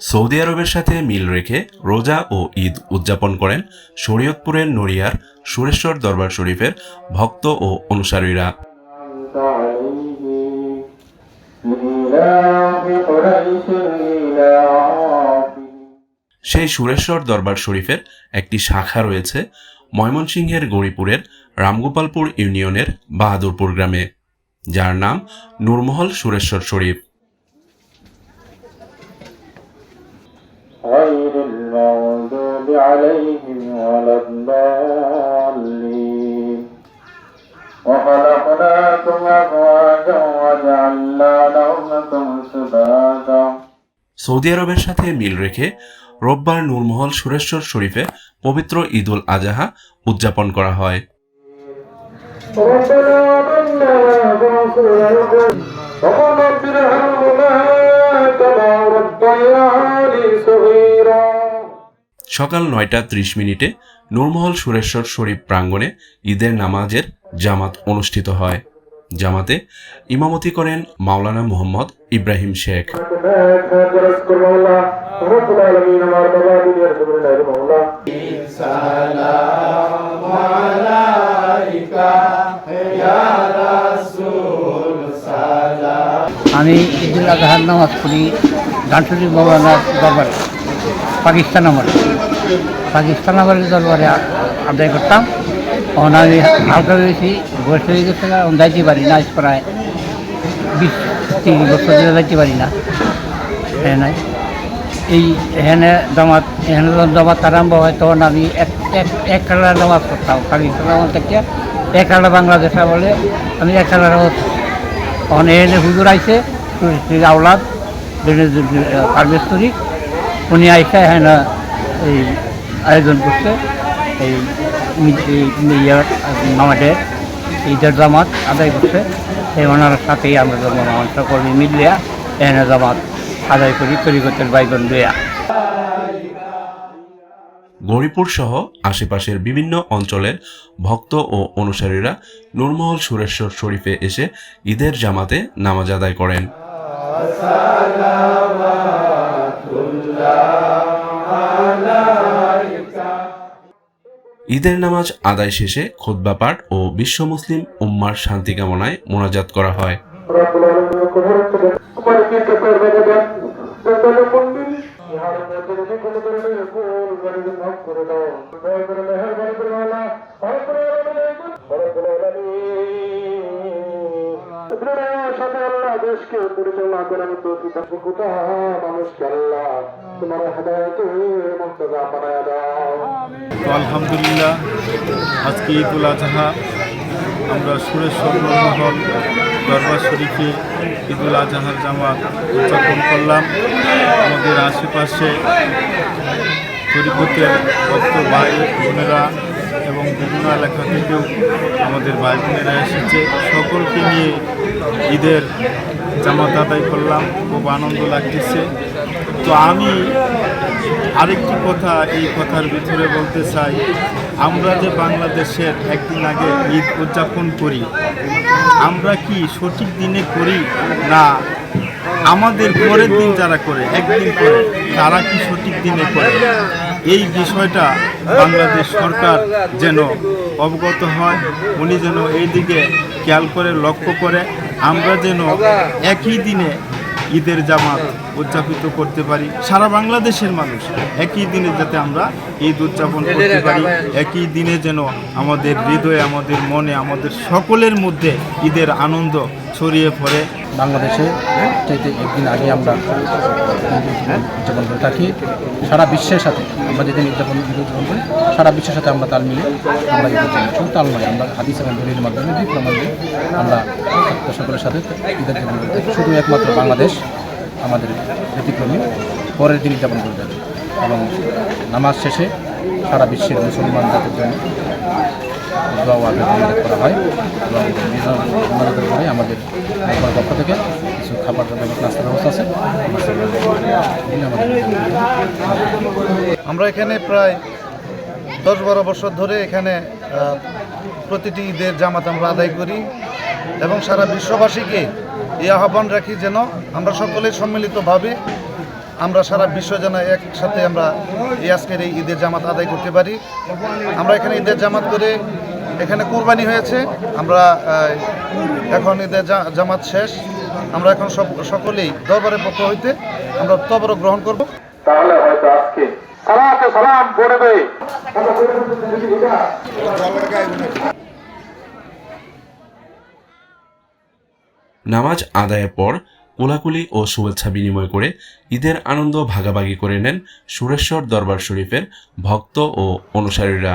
Saudi আরবের সাথে মিল রেখে রোজা ও ঈদ উদযাপন করেন শরীয়তপুরের নড়িয়ার সুরেশ্বর দরবার শরীফের ভক্ত ও অনুসারীরা। সেই সুরেশ্বর দরবার শরীফের একটি শাখা রয়েছে ময়মনসিংহের গৌরীপুরের রামগোপালপুর ইউনিয়নের বাহাদুরপুর গ্রামে, যার নাম নূরমহল সুরেশ্বর শরীফ। المغضوب عليهم ولا الضالين وخلقناكم أزواجا وجعلنا نومكم سباتا সৌদি আরবের সাথে মিল রেখে রোববার নূরমহল সুরেশ্বর শরীফে পবিত্র ঈদুল আজাহা উদযাপন করা হয় ربنا ظلمنا أنفسنا وقل رب ارحمهما كما ربياني صغيرا সকাল নয়টা ত্রিশ মিনিটে নূরমহল সুরেশ্বর শরীফ প্রাঙ্গণে ঈদের নামাজের জামাত অনুষ্ঠিত হয়। জামাতে ইমামতি করেন মাওলানা মোহাম্মদ ইব্রাহিম শেখ। আমি ঈদুল আজহার নামাজ পড়ি গান্টুরি মাওলানা দরবার, পাকিস্তান আমার পাকিস্তান আমাদের দরবারে আদায় করতাম। তখন আমি হালকা হয়েছি বয়স হয়ে গেছে এখন যাইতে পারি না প্রায় বিশ তিরিশ বছর ধরে যাইতে পারি না। হ্যাঁ এই এখানে জামাত, এখানে যখন জামাত আরম্ভ হয়, তখন আমি এক এক কালার নামাজ করতাম। পাকিস্তান আমার থেকে এক কালার বাংলাদেশ বলে আমি এক কালার তখন এনে হুজুর আইসে আওলাদ পারভেজ উনি আইসে এখানে এই আয়োজন করছে। এই ইয়ার নামাজের ঈদের জামাত আদায় করছে। এই ওনার সাথেই আমরা জন্ম কর্মী মিলিয়া এখানে জামাত আদায় করি তরিকতের বাইগন দেয়া গৌরীপুর সহ আশেপাশের বিভিন্ন অঞ্চলের ভক্ত ও অনুসারীরা নূরমহল সুরেশ্বর শরীফে এসে ঈদের জামাতে নামাজ আদায় করেন। ঈদের নামাজ আদায় শেষে খোদ্া পাঠ ও বিশ্ব মুসলিম উম্মার শান্তি কামনায় মোনাজাত করা হয়। সাথে পরিচালনা তোমার আলহামদুলিল্লাহ, আজকে ঈদুল আজহা। আমরা সুরেশ্বর মহল দরবার শরীফে ঈদুল আজহার জামা উদযাপন করলাম। আমাদের আশেপাশে তরিকতের ভক্ত ভাই বোনেরা এবং বিভিন্ন এলাকা থেকেও আমাদের বোনেরা এসেছে। সকলকে নিয়ে ঈদের জামাত আদায় করলাম। খুব আনন্দ লাগতেছে। তো আমি আরেকটি কথা এই কথার ভিতরে বলতে চাই। আমরা যে বাংলাদেশের একদিন আগে ঈদ উদযাপন করি, আমরা কি সঠিক দিনে করি না? আমাদের পরের দিন যারা করে, একদিন করে, তারা কি সঠিক দিনে করে? এই বিষয়টা বাংলাদেশ সরকার যেন অবগত হয়, উনি যেন এই দিকে খেয়াল করে, লক্ষ্য করে, আমরা যেন একই দিনে ঈদের জামাত উদযাপিত করতে পারি। সারা বাংলাদেশের মানুষ একই দিনে যাতে আমরা ঈদ উদযাপন করতে পারি, একই দিনে যেন আমাদের হৃদয়ে, আমাদের মনে, আমাদের সকলের মধ্যে ঈদের আনন্দ ছড়িয়ে পড়ে। বাংলাদেশে চাইতে একদিন আগে আমরা উদযাপন করে থাকি। সারা বিশ্বের সাথে আমরা যেদিন উদযাপন উদযাপন করি, সারা বিশ্বের সাথে আমরা তাল মিলে আমরা শুধু তাল নয়, আমরা হাদিস এবং দলিলের মাধ্যমে দুই প্রমাণ আমরা সকলের সাথে ঈদের শুধু একমাত্র বাংলাদেশ আমাদের ব্যতিক্রমী। পরের দিন উদযাপন করে থাকে এবং নামাজ শেষে সারা বিশ্বের মুসলমান জাতির জন্য দোয়া করা হয় এবং আমাদের পক্ষ থেকে কিছু খাবার ব্যবস্থা আছে আমরা এখানে প্রায় দশ বারো বছর ধরে এখানে প্রতিটি ঈদের জামাত আমরা আদায় করি এবং সারা বিশ্ববাসীকে এই আহ্বান রাখি যেন আমরা সকলে সম্মিলিতভাবে আমরা সারা বিশ্ব যেন একসাথে আমরা এই আজকের এই ঈদের জামাত আদায় করতে পারি। আমরা এখানে ঈদের জামাত করে এখানে কুরবানি হয়েছে। আমরা এখন ঈদের জামাত শেষ। আমরা এখন সব সকলেই দরবারের পক্ষ হইতে আমরা তবর গ্রহণ করব। তাহলে হয়তো আজকে। সালাতে সালাম পড়বে। নামাজ আদায়ের পর কোলাকুলি ও শুভেচ্ছা বিনিময় করে ঈদের আনন্দ ভাগাভাগি করে নেন সুরেশ্বর দরবার শরীফের ভক্ত ও অনুসারীরা।